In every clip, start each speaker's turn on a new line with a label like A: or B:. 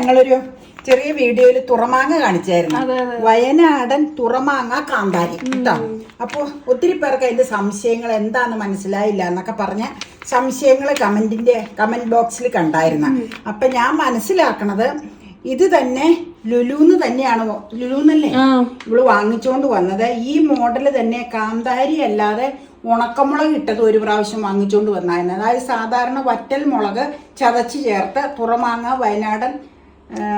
A: ഞങ്ങളൊരു ചെറിയ വീഡിയോയിൽ തുറമാങ്ങ കാണിച്ചായിരുന്നു. വയനാടൻ തുറമാങ്ങ കാന്താരി കേട്ടോ? അപ്പോൾ ഒത്തിരി പേർക്ക് അതിന്റെ സംശയങ്ങൾ എന്താന്ന് മനസ്സിലായില്ല എന്നൊക്കെ പറഞ്ഞ സംശയങ്ങൾ കമന്റിന്റെ കമന്റ് ബോക്സിൽ കണ്ടായിരുന്നു. അപ്പൊ ഞാൻ മനസ്സിലാക്കണത് ഇത് തന്നെ ലുലുന്ന് തന്നെയാണ് ലുലുന്നല്ലേ? ഇവൾ വാങ്ങിച്ചുകൊണ്ട് വന്നത്. ഈ മോഡൽ തന്നെ കാന്താരി അല്ലാതെ ഉണക്കമുളക് ഇട്ടത് ഒരു പ്രാവശ്യം വാങ്ങിച്ചുകൊണ്ട് വന്നായിരുന്നു. അതായത് സാധാരണ വറ്റൽ മുളക് ചതച്ച് ചേർത്ത് തുറമാങ്ങ വയനാടൻ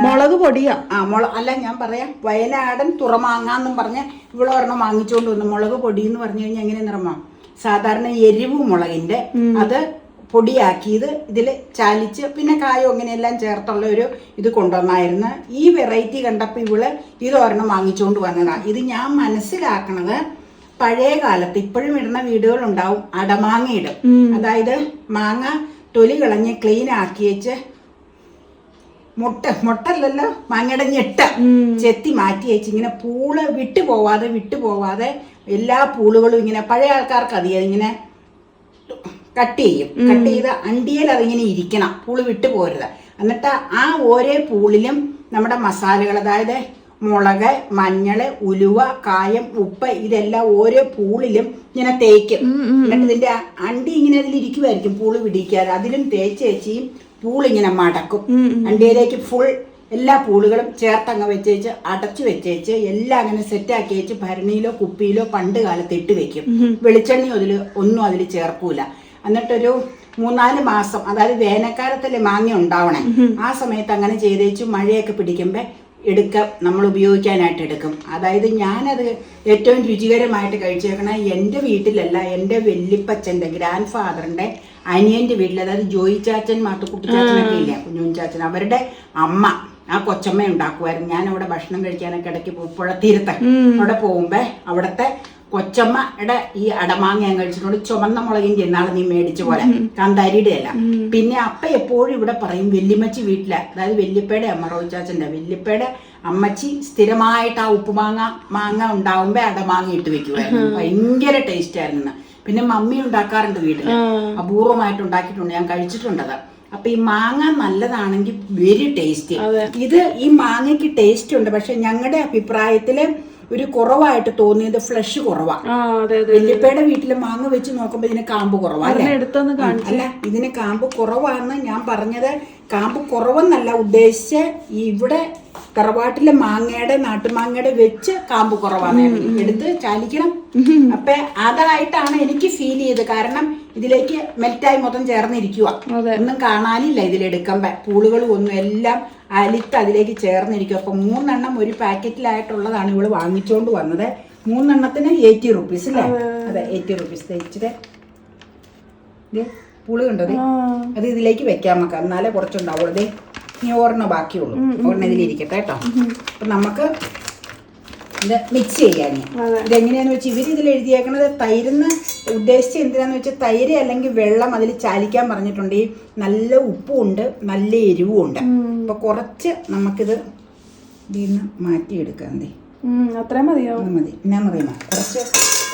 B: മുളക് പൊടിയാ.
A: ആ മുള അല്ല ഞാൻ പറയാം വയനാടൻ തുറമാങ്ങ എന്നും പറഞ്ഞ് ഇവിടെ ഒരെണ്ണം വാങ്ങിച്ചുകൊണ്ട് വന്നു. മുളക് പൊടി എന്ന് പറഞ്ഞു കഴിഞ്ഞാൽ എങ്ങനെ നിറമാ? സാധാരണ എരിവ് മുളകിന്റെ. അത് പൊടിയാക്കിയത് ഇതിൽ ചാലിച്ച് പിന്നെ കായോ അങ്ങനെയെല്ലാം ചേർത്തുള്ള ഒരു ഇത് കൊണ്ടുവന്നായിരുന്നു. ഈ വെറൈറ്റി കണ്ടപ്പോൾ ഇവൾ ഇത് ഒരെണ്ണം വാങ്ങിച്ചുകൊണ്ട് വന്നതാണ് ഇത് ഞാൻ മനസ്സിലാക്കണത് പഴയ കാലത്ത് ഇപ്പോഴും ഇടുന്ന വീടുകൾ ഉണ്ടാവും അടമാങ്ങ ഇടും അതായത് മാങ്ങ തൊലി കളഞ്ഞ് ക്ലീൻ ആക്കി വെച്ച് മുട്ട മുട്ടല്ലല്ലോ മാങ്ങയുടെ ഞെട്ട. ചെത്തി മാറ്റി വെച്ച് ഇങ്ങനെ പൂൾ വിട്ടു പോവാതെ വിട്ടു പോവാതെ എല്ലാ പൂളുകളും ഇങ്ങനെ പഴയ ആൾക്കാർക്ക് അറിയാം ഇങ്ങനെ കട്ട് ചെയ്യും. കട്ട് ചെയ്ത് അണ്ടിയിൽ അതിങ്ങനെ ഇരിക്കണം. പൂൾ വിട്ടു പോരുത്. എന്നിട്ട് ആ ഓരോ പൂളിലും നമ്മുടെ മസാലകൾ അതായത് മുളക് മഞ്ഞൾ ഉലുവ കായം ഉപ്പ് ഇതെല്ലാം ഓരോ പൂളിലും ഇങ്ങനെ തേക്കും. എന്നിട്ട് ഇതിന്റെ അണ്ടി ഇങ്ങനെ അതിലിരിക്കുമായിരിക്കും പൂൾ പിടിക്കാതെ. അതിലും തേച്ച് വെച്ചും പൂളിങ്ങനെ മടക്കും. അണ്ടിയിലേക്ക് ഫുൾ എല്ലാ പൂളുകളും ചേർത്തങ്ങ് വെച്ചേച്ച് അടച്ചു വെച്ചേച്ച് എല്ലാം അങ്ങനെ സെറ്റാക്കി വെച്ച് ഭരണിയിലോ കുപ്പിയിലോ പണ്ട് കാലത്ത് ഇട്ട് വെക്കും. വെളിച്ചെണ്ണ അതിൽ ഒന്നും അതിൽ ചേർക്കൂല. എന്നിട്ടൊരു മൂന്നാൽ മാസം അതായത് വേനൽക്കാലത്തല്ലേ മാങ്ങ ഉണ്ടാവണേ? ആ സമയത്ത് അങ്ങനെ ചെയ്തേച്ച് മഴയൊക്കെ പിടിക്കുമ്പോൾ എടുക്ക നമ്മൾ ഉപയോഗിക്കാനായിട്ട് എടുക്കും. അതായത് ഞാനത് ഏറ്റവും രുചികരമായിട്ട് കഴിച്ചേക്കണ എന്റെ വീട്ടിലല്ല എന്റെ വല്യപ്പച്ചന്റെ ഗ്രാൻഡ് ഫാദറിന്റെ അനിയന്റെ വീട്ടിൽ അതായത് ജോയി ചാച്ചൻ മാത്തുക്കുട്ടി ചാച്ചനൊക്കെ ഇല്ല കുഞ്ഞുൻ ചാച്ചൻ അവരുടെ അമ്മ ആ കൊച്ചമ്മ ഉണ്ടാക്കുമായിരുന്നു ഞാൻ അവിടെ ഭക്ഷണം കഴിക്കാനൊക്കെ ഇടയ്ക്ക് പുഴത്തീരത്ത് അവിടെ പോകുമ്പോ അവിടുത്തെ കൊച്ചമ്മയുടെ ഈ അടമാങ്ങ ഞാൻ കഴിച്ചിട്ടുണ്ട്. ചുമന്ന മുളകിൻ ചെന്നാണ് നീ മേടിച്ച പോലെ. കാന്താരിയുടെ അല്ല പിന്നെ അപ്പ എപ്പോഴും ഇവിടെ പറയും വെല്ലിമച്ചി വീട്ടിലെ. അതായത് വല്യപ്പയുടെ അമ്മ റോയിച്ചാച്ചന്റെ വല്യപ്പയുടെ അമ്മച്ചി സ്ഥിരമായിട്ട് ആ ഉപ്പുമാങ്ങ മാങ്ങ ഉണ്ടാവുമ്പോ അടമാങ്ങ ഇട്ട് വെക്കുമായിരുന്നു ഭയങ്കര ടേസ്റ്റ് ആയിരുന്നു. പിന്നെ മമ്മി ഉണ്ടാക്കാറുണ്ട് വീട്ടിൽ. അപൂർവമായിട്ട് ഉണ്ടാക്കിയിട്ടുണ്ട്. ഞാൻ കഴിച്ചിട്ടുണ്ടത് അപ്പൊ ഈ മാങ്ങ നല്ലതാണെങ്കിൽ വെരി ടേസ്റ്റി ഇത് ഈ മാങ്ങയ്ക്ക് ടേസ്റ്റ് ഉണ്ട്. പക്ഷെ ഞങ്ങളുടെ അഭിപ്രായത്തിൽ ഒരു കുറവായിട്ട് തോന്നിയത് ഫ്ലഷ് കുറവാ.
B: ആ അതെ അതെ
A: വല്യപ്പയുടെ വീട്ടിൽ മാങ്ങ വെച്ച് നോക്കുമ്പോ ഇതിന് കാമ്പ് കുറവാണ് അല്ല? ഇതിന് കാമ്പ് കുറവാണെന്ന് ഞാൻ പറഞ്ഞത് കാമ്പ് കുറവെന്നല്ല ഉദ്ദേശിച്ച ഇവിടെ കറവാട്ടിലെ മാങ്ങയുടെ നാട്ടുമാങ്ങയുടെ വെച്ച് കാമ്പ് കുറവാണ്. എടുത്ത് ചാലിക്കണം. അപ്പൊ അതായിട്ടാണ് എനിക്ക് ഫീൽ ചെയ്തത്. കാരണം ഇതിലേക്ക് മെൽറ്റായി മൊത്തം ചേർന്നിരിക്കുക ഒന്നും കാണാനില്ല ഇതിലെടുക്കുമ്പോ. പൂളുകളും ഒന്നും എല്ലാം അലിത്ത് അതിലേക്ക് ചേർന്നിരിക്കും. അപ്പൊ മൂന്നെണ്ണം ഒരു പാക്കറ്റിലായിട്ടുള്ളതാണ് ഇവൾ വാങ്ങിച്ചോണ്ട് വന്നത്. മൂന്നെണ്ണത്തിന് എയ്റ്റി റുപ്പീസ് അല്ലേ അതെ. എയ്റ്റി റുപ്പീസ് തയ്ച്ചിട്ട് ദേ, പുളി ഉണ്ടത്? അത് ഇതിലേക്ക് വെക്കാൻ നമുക്ക് എന്നാലേ കുറച്ചുണ്ടാവുള്ളൂ. ദേ ഇനി ഒരെണ്ണം ബാക്കിയുള്ളൂ. ഒരെണ്ണം ഇതിലിരിക്കട്ടെ കേട്ടോ. അപ്പൊ നമുക്ക് ഇത് മിക്സ് ചെയ്യാൻ ഇതെങ്ങനെയാന്ന് വെച്ചാൽ ഇവർ ഇതിൽ എഴുതിയേക്കണത് തൈരെന്ന് ഉദ്ദേശിച്ച് എന്തിനാന്ന് വെച്ചാൽ തൈര് അല്ലെങ്കിൽ വെള്ളം അതിൽ ചാലിക്കാൻ പറഞ്ഞിട്ടുണ്ട്. ഈ നല്ല ഉപ്പും ഉണ്ട് നല്ല എരിവും ഉണ്ട് അപ്പൊ കുറച്ച് നമുക്കിത് ഇതിൽ നിന്ന് മാറ്റിയെടുക്കാം
B: ഉം, അത്രയും മതിയോ?
A: മതി. എന്നാന്ന് പറയുന്ന കുറച്ച്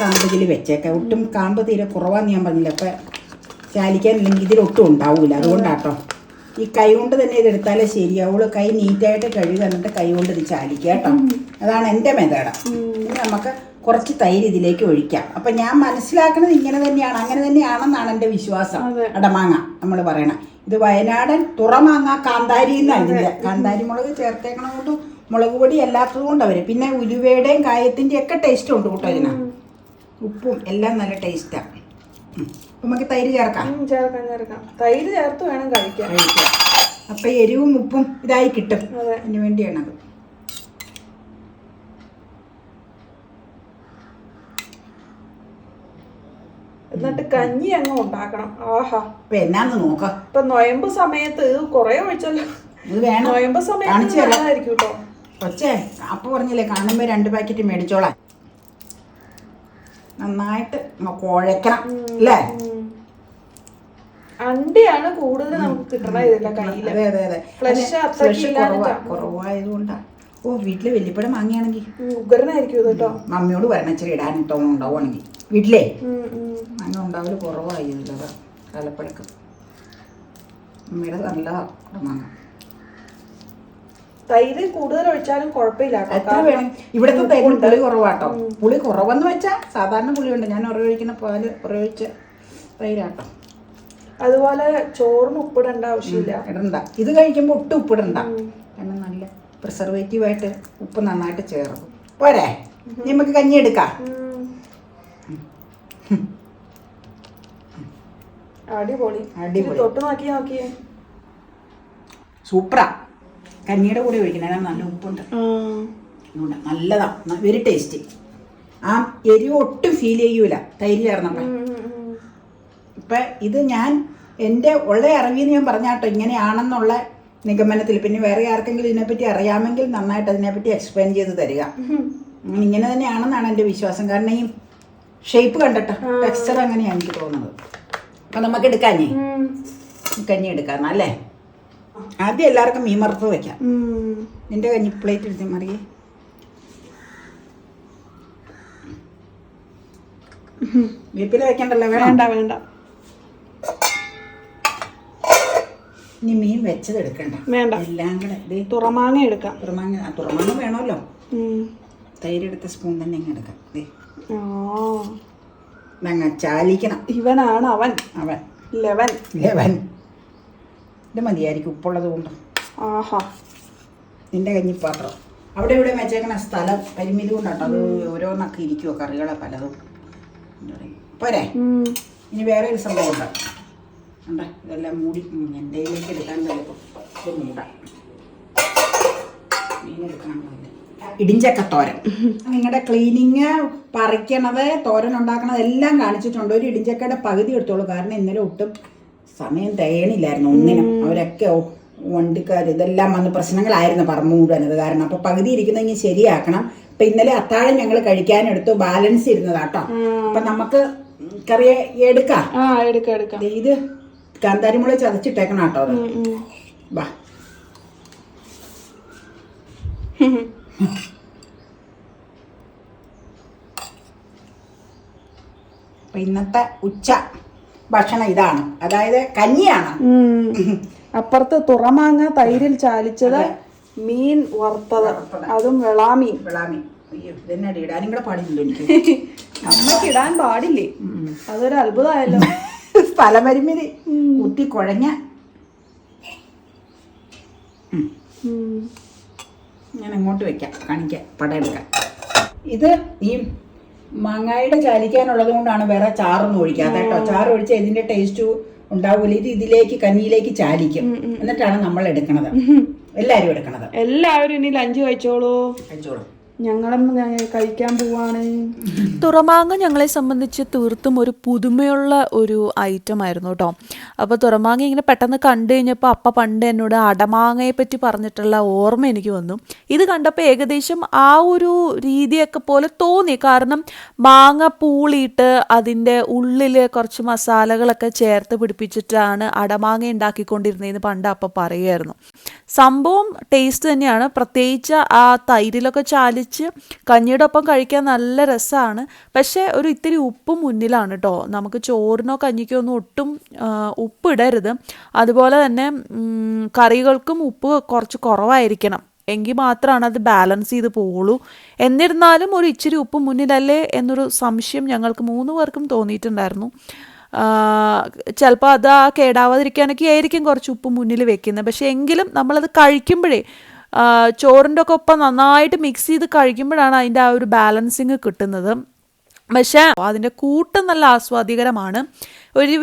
A: കാമ്പ് ഇതിൽ വെച്ചേക്കാം. ഒട്ടും കാമ്പ് തീരെ കുറവാന്ന് ഞാൻ പറഞ്ഞില്ല. അപ്പം ചാലിക്കാനില്ലെങ്കിൽ ഇതിലൊട്ടും ഉണ്ടാവൂല. അതുകൊണ്ടാട്ടോ. ഈ കൈ കൊണ്ട് തന്നെ ഇത് എടുത്താലേ ശരിയാവുള്ളൂ കൈ നീറ്റായിട്ട് കഴുകി എന്നിട്ട് കൈ കൊണ്ട് ഇത് ചാലിക്കുക കേട്ടോ. അതാണ് എന്റെ മെത്തേഡ് നമുക്ക് കുറച്ച് തൈര് ഇതിലേക്ക് ഒഴിക്കാം. അപ്പം ഞാൻ മനസ്സിലാക്കുന്നത് ഇങ്ങനെ തന്നെയാണ്. അങ്ങനെ തന്നെയാണെന്നാണ് എന്റെ വിശ്വാസം. അടമാങ്ങ നമ്മൾ പറയണം. ഇത് വയനാടൻ തുറമാങ്ങ കാന്താരി എന്നാണ് ഇതിന്റെ കാന്താരി മുളക് ചേർത്തേക്കണ കൊണ്ട് മുളക് പൊടി അല്ലാത്തത് കൊണ്ട് അവർ പിന്നെ ഉലുവയുടെയും കായത്തിന്റെയും ഒക്കെ ടേസ്റ്റ് ഉണ്ട് കേട്ടോ ഇതിനാ. ഉപ്പും എല്ലാം നല്ല ടേസ്റ്റാണ് നമുക്ക് തൈര് ചേർക്കാം.
B: ചേർക്കാം ചേർക്കാം. തൈര് ചേർത്ത് വേണം കഴിക്കാൻ.
A: കഴിക്കാം. അപ്പം എരിവും ഉപ്പും ഇതായി കിട്ടും. അതിന് വേണ്ടിയാണത്
B: എന്നിട്ട് കഞ്ഞി അങ്ങ് ഉണ്ടാക്കണം. ആഹാ.
A: എന്നാന്ന് നോക്കാം.
B: ഇപ്പൊ നൊയമ്പ് സമയത്ത് ഇത് കൊറേ ഒഴിച്ചല്ലോ.
A: ഇത് വേണം.
B: നൊയമ്പ് സമയത്ത്
A: കാണിച്ചു
B: കേട്ടോ
A: കൊച്ചേ അപ്പൊ പറഞ്ഞില്ലേ കാണുമ്പോ രണ്ട് പാക്കറ്റ് മേടിച്ചോളാം നന്നായിട്ട് കുഴക്കണം അല്ലേ?
B: അണ്ടിയാണ് കൂടുതൽ നമുക്ക് കിട്ടണ കയ്യിൽ.
A: അതെ അതെ അതെ.
B: Flesh
A: അതെ,
B: അത്രയ്ക്ക്
A: flesh
B: ഇല്ലാഞ്ഞിട്ടാ.
A: കുറവാ കുറവായതുകൊണ്ടാ. ഓ വീട്ടിലെ വെല്ലിപ്പഴം വാങ്ങിയാണെങ്കിൽ
B: ഉഗ്രനായിരിക്കും കേട്ടോ
A: മമ്മിയോട് വരണം ഇച്ചിരി ഇടാൻ തോന്നുന്നു ഉണ്ടാവുകയാണെങ്കിൽ വീട്ടിലേ. അങ്ങനെ ഉണ്ടാവൽ അതാ കാലപ്പഴക്കം അമ്മയുടെ നല്ല മാങ്ങ.
B: തൈര് കൂടുതൽ ഒഴിച്ചാലും കുഴപ്പമില്ല.
A: എത്ര വേണം? ഇവിടുത്തെ തൈര് പുളി കുറവാട്ടോ. പുളി കുറവെന്ന് വെച്ചാൽ സാധാരണ പുളിയുണ്ട്. ഞാൻ ഉറവഴിക്കുന്ന പാൽ ഉറവഴിച്ച തൈരാട്ടോ
B: അതുപോലെ ചോറിന് ഉപ്പിടേണ്ട ആവശ്യമില്ല.
A: ഇടണ്ട. ഇത് കഴിക്കുമ്പോൾ ഒട്ടും ഉപ്പിടണ്ട. കാരണം നല്ല പ്രിസർവേറ്റീവായിട്ട് ഉപ്പ് നന്നായിട്ട് ചേർക്കും. പോരെ? നമുക്ക് കഞ്ഞി എടുക്കാം.
B: അടിപൊളി.
A: അടിപൊളി.
B: തൊട്ട് നോക്കി നോക്കിയേ.
A: സൂപ്പറാ. കഞ്ഞിയുടെ കൂടെ ഒഴിക്കണേ നല്ല ഉപ്പുണ്ട്. അതുകൊണ്ട് നല്ലതാ. വെരി ടേസ്റ്റി ആ എരിവ് ഒട്ടും ഫീൽ ചെയ്യൂല. തൈര് ചേർന്നപ്പോൾ ഇപ്പം ഇത് ഞാൻ എന്റെ ഉള്ള അറിവിന്ന് ഞാൻ പറഞ്ഞാട്ടോ ഇങ്ങനെയാണെന്നുള്ള നിഗമനത്തിൽ. പിന്നെ വേറെ ആർക്കെങ്കിലും ഇതിനെപ്പറ്റി അറിയാമെങ്കിൽ നന്നായിട്ട് അതിനെപ്പറ്റി എക്സ്പ്ലെയിൻ ചെയ്ത് തരിക. ഇങ്ങനെ തന്നെയാണെന്നാണ് എന്റെ വിശ്വാസം. കാരണം ഈ ഷേപ്പ് കണ്ടിട്ട് ടെക്സ്ചർ അങ്ങനെയാണ് എനിക്ക് തോന്നുന്നത്. അപ്പം നമുക്ക് എടുക്കാഞ്ഞേ? കഞ്ഞി എടുക്കാം അല്ലേ? ആദ്യം എല്ലാവർക്കും മീൻ വറുത്ത് വെക്കാം. നിന്റെ കഞ്ഞി പ്ലേറ്റ് എടുത്ത് മറിയേ. വീപ്പിൽ വെക്കണ്ടല്ലോ
B: വേണ്ട വേണ്ട.
A: ഇനി മീൻ വെച്ചത് എടുക്കണ്ട.
B: വേണ്ട.
A: എല്ലാം കൂടെ
B: തുറമാങ്ങ എടുക്കാം.
A: തുറമാങ്ങ തുറമാങ്ങ വേണമല്ലോ. തൈര് എടുത്ത സ്പൂൺ തന്നെ ഇങ്ങനെ എടുക്കാം അങ്ങ് ചാലിക്കണം.
B: ഇവനാണ് അവൻ.
A: അവൻ.
B: ലെവൻ.
A: ലെവൻ. ഇത് മതിയായിരിക്കും ഉപ്പുള്ളത് കൊണ്ട്.
B: ആഹാ.
A: നിന്റെ കഞ്ഞിപ്പാത്രം. അവിടെ ഇവിടെ വെച്ചേക്കണ സ്ഥലം പരിമിതി കൊണ്ടാട്ടോ. അത് ഓരോന്നൊക്കെ ഇരിക്കുമോ കറികളെ പലതും. പോരെ. ഇനി വേറെ ഒരു സംഭവം ഉണ്ട്. ഉണ്ട് ഇതെല്ലാം മൂടി എന്റെ കയ്യിലേക്ക് എടുക്കാൻ ചിലപ്പോൾ ഇത് മൂടാം. ഇടിഞ്ചക്ക തോരൻ. നിങ്ങളുടെ ക്ലീനിങ് പറിക്കണത് തോരൻ ഉണ്ടാക്കണത് എല്ലാം കാണിച്ചിട്ടുണ്ട്. ഒരു ഇടിഞ്ചക്കയുടെ പകുതി എടുത്തോളൂ. കാരണം ഇന്നലെ ഒട്ടും സമയം തേണില്ലായിരുന്നു ഒന്നിനും. അവരൊക്കെ ഓ- വണ്ടിക്കാർ ഇതെല്ലാം വന്ന് പ്രശ്നങ്ങളായിരുന്നു പറമ്പ് മുഴുവനത് കാരണം അപ്പൊ പകുതി ഇരിക്കുന്നെങ്കിൽ ശരിയാക്കണം. അപ്പൊ ഇന്നലെ അത്താഴം ഞങ്ങൾ കഴിക്കാനെടുത്തു. ബാലൻസ് ഇരുന്നതാട്ടോ അപ്പൊ നമുക്ക് കറി എടുക്കാം. ഇത് കാന്താരിമുള ചതച്ചിട്ടേക്കണം കേട്ടോ അത്. വാ. അപ്പൊ ഇന്നത്തെ ഉച്ച. ഭക്ഷണം ഇതാണ്. അതായത് കഞ്ഞിയാണ്.
B: അപ്പുറത്ത് തുറമാങ്ങ തൈരിൽ ചാലിച്ചത് മീൻ വറുത്തത്. അതും വെളാമീൻ
A: വെളാമീൻ ഇതെന്നെ ഇടാനും കൂടെ പാടില്ല എനിക്ക്.
B: അമ്മയ്ക്ക് ഇടാൻ പാടില്ലേ? അതൊരു അത്ഭുതമായല്ലോ.
A: സ്ഥലപരിമിതി കുത്തി കുഴഞ്ഞ. ഞാൻ അങ്ങോട്ട് വെക്കാം. കാണിക്കാം. പടം എടുക്കാം. ഇത് ഈ മാങ്ങായുടെ ചാലിക്കാനുള്ളത് കൊണ്ടാണ് വേറെ ചാറൊന്നും ഒഴിക്കാത്ത കേട്ടോ. ചാറ് ഒഴിച്ച് ഇതിന്റെ ടേസ്റ്റ് ഉണ്ടാവില്ല ഇത് ഇതിലേക്ക് കഞ്ഞിയിലേക്ക് ചാലിക്കും. എന്നിട്ടാണ് നമ്മൾ എടുക്കണത്. എല്ലാരും എടുക്കണത്.
B: എല്ലാവരും ഇനി ലഞ്ച് കഴിച്ചോളൂ.
A: കഴിച്ചോളൂ.
B: ഞങ്ങളും കഴിക്കാൻ പോവാണ്?
C: തുറമാങ്ങ ഞങ്ങളെ സംബന്ധിച്ച് തീർത്തും ഒരു പുതുമയുള്ള ഒരു ഐറ്റം ആയിരുന്നു കേട്ടോ അപ്പോൾ തുറമാങ്ങ ഇങ്ങനെ പെട്ടെന്ന് കണ്ടു കഴിഞ്ഞപ്പോൾ അപ്പ പണ്ട് എന്നോട് അടമാങ്ങയെ പറ്റി പറഞ്ഞിട്ടുള്ള ഓർമ്മ എനിക്ക് വന്നു. ഇത് കണ്ടപ്പോൾ ഏകദേശം ആ ഒരു രീതിയൊക്കെ പോലെ തോന്നി. കാരണം മാങ്ങ പൂളിയിട്ട് അതിന്റെ ഉള്ളിൽ കുറച്ച് മസാലകളൊക്കെ ചേർത്ത് പിടിപ്പിച്ചിട്ടാണ് അടമാങ്ങ ഉണ്ടാക്കിക്കൊണ്ടിരുന്നതെന്ന് പണ്ട് അപ്പ പറയുമായിരുന്നു സംഭവം ടേസ്റ്റ് തന്നെയാണ്. പ്രത്യേകിച്ച് ആ തൈരിലൊക്കെ ചാലിച്ച് കഞ്ഞിയുടെ ഒപ്പം കഴിക്കാൻ നല്ല രസമാണ്. പക്ഷേ ഒരു ഇത്തിരി ഉപ്പ് മുന്നിലാണ് കേട്ടോ നമുക്ക് ചോറിനോ കഞ്ഞിക്കോ ഒന്നും ഒട്ടും ഉപ്പ് ഇടരുത് അതുപോലെ തന്നെ കറികൾക്കും ഉപ്പ് കുറച്ച് കുറവായിരിക്കണം. എങ്കിൽ മാത്രമാണ് അത് ബാലൻസ് ചെയ്ത് പോവുള്ളൂ. എന്നിരുന്നാലും ഒരു ഇച്ചിരി ഉപ്പ് മുന്നിലല്ലേ എന്നൊരു സംശയം ഞങ്ങൾക്ക് മൂന്ന് പേർക്കും തോന്നിയിട്ടുണ്ടായിരുന്നു. ചിലപ്പോൾ അത് ആ കേടാവാതിരിക്കാനൊക്കെ ആയിരിക്കും കുറച്ച് ഉപ്പ് മുന്നിൽ വെക്കുന്നത്. പക്ഷേ എങ്കിലും നമ്മളത് കഴിക്കുമ്പോഴേ ചോറിന്റെ ഒക്കെ ഒപ്പം നന്നായിട്ട് മിക്സ് ചെയ്ത് കഴിക്കുമ്പോഴാണ് അതിന്റെ ആ ഒരു ബാലൻസിങ് കിട്ടുന്നത്. പക്ഷേ അതിന്റെ കൂട്ട് നല്ല ആസ്വാദികരമാണ്. ഒരു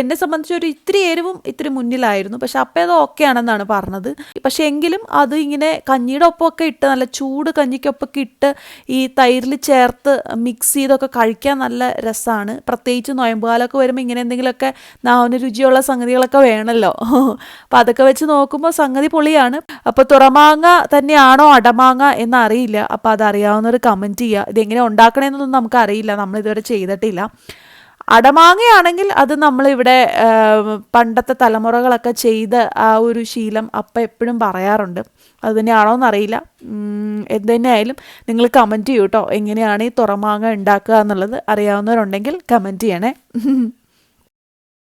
C: എന്നെ സംബന്ധിച്ച് ഒരു ഇത്തിരി എരിവും ഇത്തിരി മുന്നിലായിരുന്നു. പക്ഷെ അപ്പം അത് ഓക്കെ ആണെന്നാണ് പറഞ്ഞത്. പക്ഷെ എങ്കിലും അത് ഇങ്ങനെ കഞ്ഞിയുടെ ഒപ്പമൊക്കെ ഇട്ട് നല്ല ചൂട് കഞ്ഞിക്കൊപ്പമൊക്കെ ഇട്ട് ഈ തൈരിൽ ചേർത്ത് മിക്സ് ചെയ്തൊക്കെ കഴിക്കാൻ നല്ല രസമാണ് പ്രത്യേകിച്ച് നോയമ്പുകാലൊക്കെ വരുമ്പോൾ ഇങ്ങനെ എന്തെങ്കിലുമൊക്കെ നാവിന് രുചിയുള്ള സംഗതികളൊക്കെ വേണമല്ലോ അപ്പം അതൊക്കെ വെച്ച് നോക്കുമ്പോൾ സംഗതി പൊളിയാണ്. അപ്പോൾ തുറമാങ്ങ തന്നെയാണോ അടമാങ്ങ എന്നറിയില്ല. അപ്പോൾ അതറിയാവുന്നവർ കമന്റ് ചെയ്യുക ഇതെങ്ങനെ ഉണ്ടാക്കണമെന്നൊന്നും നമുക്കറിയില്ല. നമ്മളിതുവരെ ചെയ്തിട്ടില്ല. അടമാങ്ങയാണെങ്കിൽ അത് നമ്മളിവിടെ പണ്ടത്തെ തലമുറകളൊക്കെ ചെയ്ത ആ ഒരു ശീലം അപ്പം എപ്പോഴും പറയാറുണ്ട്. അത് തന്നെയാണോ എന്നറിയില്ല. എന്ത് തന്നെയായാലും നിങ്ങൾ കമന്റ് ചെയ്യൂ കേട്ടോ എങ്ങനെയാണ് ഈ തുറമാങ്ങ ഉണ്ടാക്കുക എന്നുള്ളത് അറിയാവുന്നവരുണ്ടെങ്കിൽ കമന്റ് ചെയ്യണേ.